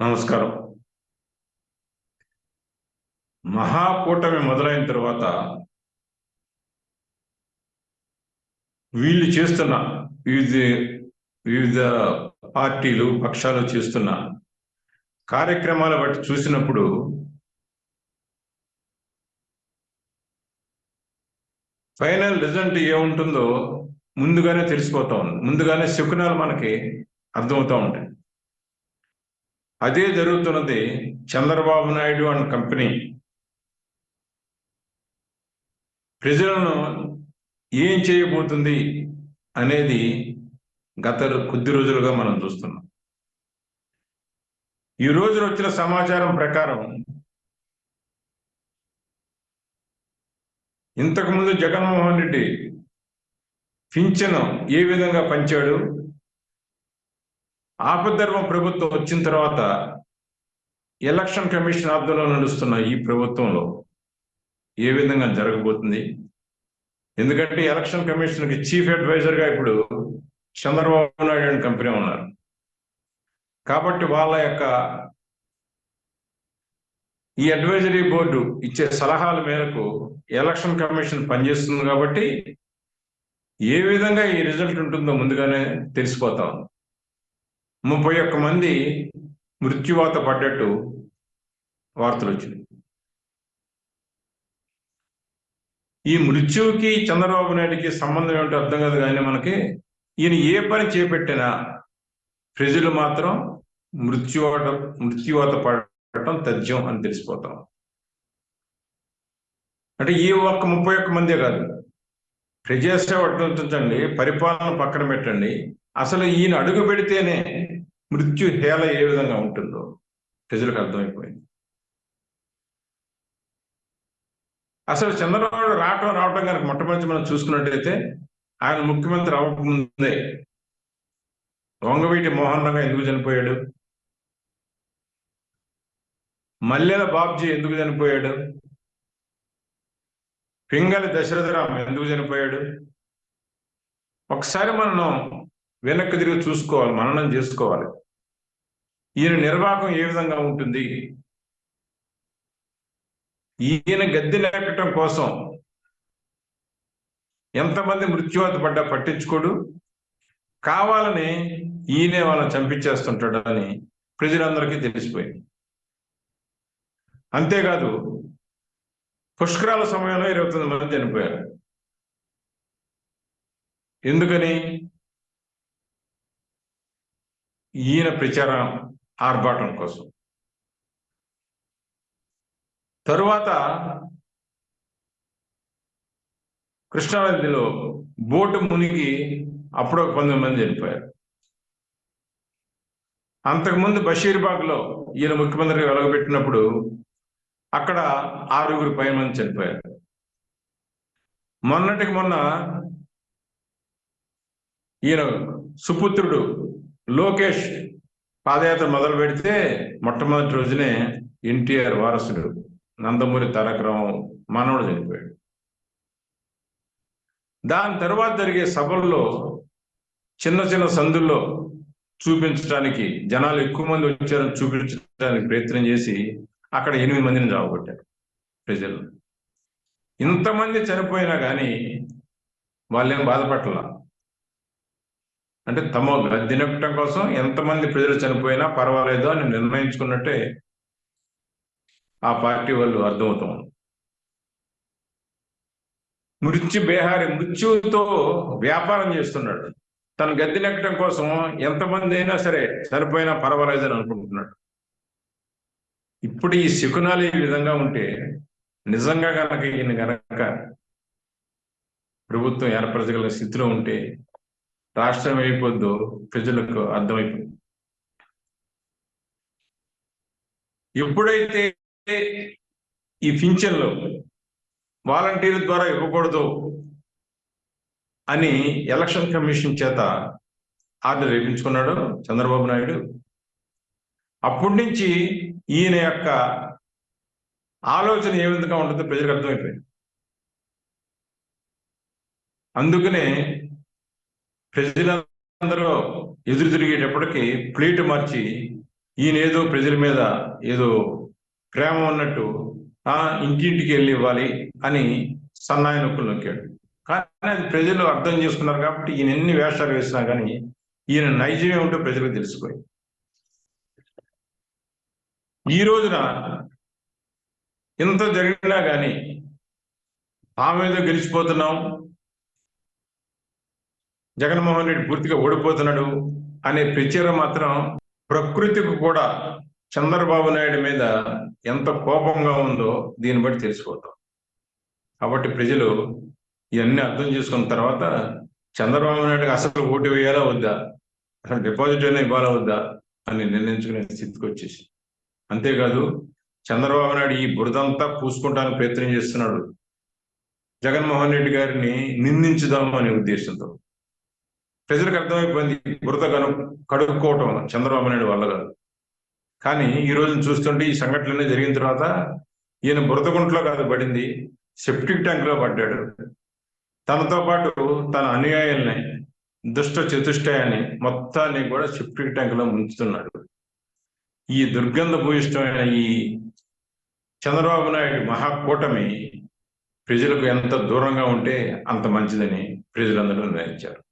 నమస్కారం. మహాకూటమి మొదలైన తర్వాత వీళ్ళు చేస్తున్న వివిధ వివిధ పార్టీలు పక్షాలు చేస్తున్న కార్యక్రమాల బట్టి చూసినప్పుడు ఫైనల్ రిజల్ట్ ఏముంటుందో ముందుగానే తెలిసిపోతా ఉంది. ముందుగానే శకునాలు మనకి అర్థమవుతూ ఉంటాయి. అదే జరుగుతున్నది చంద్రబాబు నాయుడు అండ్ కంపెనీ. ప్రజలను ఏం చేయబోతుంది అనేది గత కొద్ది రోజులుగా మనం చూస్తున్నాం. ఈ రోజు వచ్చిన సమాచారం ప్రకారం ఇంతకుముందు జగన్మోహన్ రెడ్డి పింఛను ఏ విధంగా పంచాడు? ఆపద్ధర్మ ప్రభుత్వం వచ్చిన తర్వాత ఎలక్షన్ కమిషన్ ఆధ్వర్యంలో నడుస్తున్న ఈ ప్రభుత్వంలో ఏ విధంగా జరగబోతుంది? ఎందుకంటే ఎలక్షన్ కమిషన్కి చీఫ్ అడ్వైజర్గా ఇప్పుడు చంద్రబాబు నాయుడు అండ్ కంపెనీ ఉన్నారు. కాబట్టి వాళ్ళ యొక్క ఈ అడ్వైజరీ బోర్డు ఇచ్చే సలహాల మేరకు ఎలక్షన్ కమిషన్ పనిచేస్తుంది కాబట్టి ఏ విధంగా ఈ రిజల్ట్ ఉంటుందో ముందుగానే తెలిసిపోతాం ముప్పై ఒక్క మంది మృత్యువాత పడ్డట్టు వార్తలు వచ్చినాయి. ఈ మృత్యువుకి చంద్రబాబు నాయుడికి సంబంధం ఏమిటో అర్థం కాదు కానీ మనకి ఈయన ఏ పని చేపెట్టినా ప్రజలు మాత్రం మృత్యువాత మృత్యువాత పడటం తథ్యం అని తెలిసిపోతాం. అంటే ఈ ఒక్క ముప్పై ఒక్క మందే కాదు. ప్రజాసేవ ఉంచండి పరిపాలన పక్కన పెట్టండి అసలు ఈయన అడుగు పెడితేనే మృత్యు హేళ ఏ విధంగా ఉంటుందో ప్రజలకు అర్థమైపోయింది. అసలు చంద్రబాబు రావటం రావటం కనుక మొట్టమొదటి మనం చూసుకున్నట్టయితే ఆయన ముఖ్యమంత్రి అవ్వకముందే వంగవీటి మోహన్ రంగ ఎందుకు చనిపోయాడు? మల్లెల బాబ్జీ ఎందుకు చనిపోయాడు? పింగళి దశరథరామ్ ఎందుకు చనిపోయాడు? ఒకసారి మనం వెనక్కి తిరిగి చూసుకోవాలి మననం చేసుకోవాలి. ఈయన నిర్వాహకం ఏ విధంగా ఉంటుంది? ఈయన గద్దె లేపటం కోసం ఎంతమంది మృత్యువాత పడ్డా పట్టించుకోడు? కావాలని ఈయనే వాళ్ళని చంపించేస్తుంటాడు అని ప్రజలందరికీ తెలిసిపోయింది. అంతేకాదు పుష్కరాల సమయంలో ఇరవై తొమ్మిది మంది చనిపోయారు. ఎందుకని? ఈయన ప్రచారం ఆర్భాటం కోసం. తరువాత కృష్ణానదిలో బోటు మునిగి అప్పుడు ఒక పంతొమ్మిది మంది చనిపోయారు. అంతకుముందు బషీర్బాగ్లో ఈయన ముఖ్యమంత్రిగా వెలగబెట్టినప్పుడు అక్కడ ఆరుగురు పై మంది చనిపోయారు. మొన్నటికి మొన్న ఈయన సుపుత్రుడు లోకేష్ పాదయాత్ర మొదలు పెడితే మొట్టమొదటి రోజునే ఎన్టీఆర్ వారసుడు నందమూరి తారక రావు మానవుడు చనిపోయాడు. దాని తర్వాత జరిగే సభల్లో చిన్న చిన్న సందుల్లో చూపించడానికి జనాలు ఎక్కువ మంది వచ్చారని చూపించడానికి ప్రయత్నం చేసి అక్కడ ఎనిమిది మందిని చావగొట్టారు ప్రజలు. ఇంతమంది చనిపోయినా కానీ వాళ్ళేం బాధపడలా అంటే తమ గద్దెనెక్కటం కోసం ఎంతమంది ప్రజలు చనిపోయినా పర్వాలేదు అని నిర్ణయించుకున్నట్టే ఆ పార్టీ వాళ్ళు అర్థమవుతాం. మృత్యు బేహారి మృత్యుతో వ్యాపారం చేస్తున్నాడు. తను గద్దెనెక్కడం కోసం ఎంతమంది అయినా సరే సరిపోయినా పర్వాలేదని అని అనుకుంటున్నాడు. ఇప్పుడు ఈ శకునాలు ఈ విధంగా ఉంటే నిజంగా కనుక ఈయన కనుక ప్రభుత్వం ఏర్పరచగల స్థితిలో ఉంటే రాష్ట్రం అయిపోద్దు ప్రజలకు అర్థమైపోయింది ఎప్పుడైతే ఈ పింఛన్లు వాలంటీర్ల ద్వారా ఇవ్వకూడదు అని ఎలక్షన్ కమిషన్ చేత ఆర్డర్ వేయించుకున్నాడు చంద్రబాబు నాయుడు అప్పటి నుంచి ఈయన యొక్క ఆలోచన ఏ విధంగా ఉంటుందో ప్రజలకు అర్థమైపోయింది. అందుకనే ప్రజలందరూ ఎదురు తిరిగేటప్పటికి ప్లేట్ మార్చి ఈయన ఏదో ప్రజల మీద ఏదో ప్రేమ ఉన్నట్టు ఆ ఇంటింటికి వెళ్ళి ఇవ్వాలి అని సన్నాయి నొక్కులు నొక్కాడు. కానీ అది ప్రజలు అర్థం చేసుకున్నారు కాబట్టి ఈయన ఎన్ని వేషాలు వేసినా కానీ ఈయన నైజమే ఉంటే ప్రజలకు తెలిసిపోయి ఈ రోజున ఇంత జరిగినా కానీ ఆమెదో గెలిచిపోతున్నాం జగన్మోహన్ రెడ్డి పూర్తిగా ఓడిపోతున్నాడు అనే ప్రచారం మాత్రం ప్రకృతికి కూడా చంద్రబాబు నాయుడు మీద ఎంత కోపంగా ఉందో దీన్ని బట్టి తెలిసిపోతాం కాబట్టి ప్రజలు ఇవన్నీ అర్థం చేసుకున్న తర్వాత చంద్రబాబు నాయుడుకి అసలు ఓటు వేయాలా వద్దా? అసలు డిపాజిట్ అయినా ఇవ్వాలా వద్దా? అని నిర్ణయించుకునే స్థితికి వచ్చేసి. అంతేకాదు చంద్రబాబు నాయుడు ఈ బురదంతా పూసుకుంటానికి ప్రయత్నం చేస్తున్నాడు. జగన్మోహన్ రెడ్డి గారిని నిందించుదాం అనే ఉద్దేశంతో. ప్రజలకు అర్థమైపోయింది బురద కను కడుక్కోవటం చంద్రబాబు నాయుడు వల్ల కాదు. కానీ ఈ రోజు చూస్తుంటే ఈ సంఘటనలన్నీ జరిగిన తర్వాత ఈయన బురద గుంట్లో కాదు పడింది సెప్టిక్ ట్యాంక్లో పడ్డాడు. తనతో పాటు తన అనుయాయుల్ని దుష్ట చతుష్టయాన్ని మొత్తాన్ని కూడా సెప్టిక్ ట్యాంక్లో ముంచుతున్నాడు. ఈ దుర్గంధ భూయిష్టమైన ఈ చంద్రబాబు నాయుడు మహాకూటమి ప్రజలకు ఎంత దూరంగా ఉంటే అంత మంచిదని ప్రజలందరూ నిర్ణయించారు.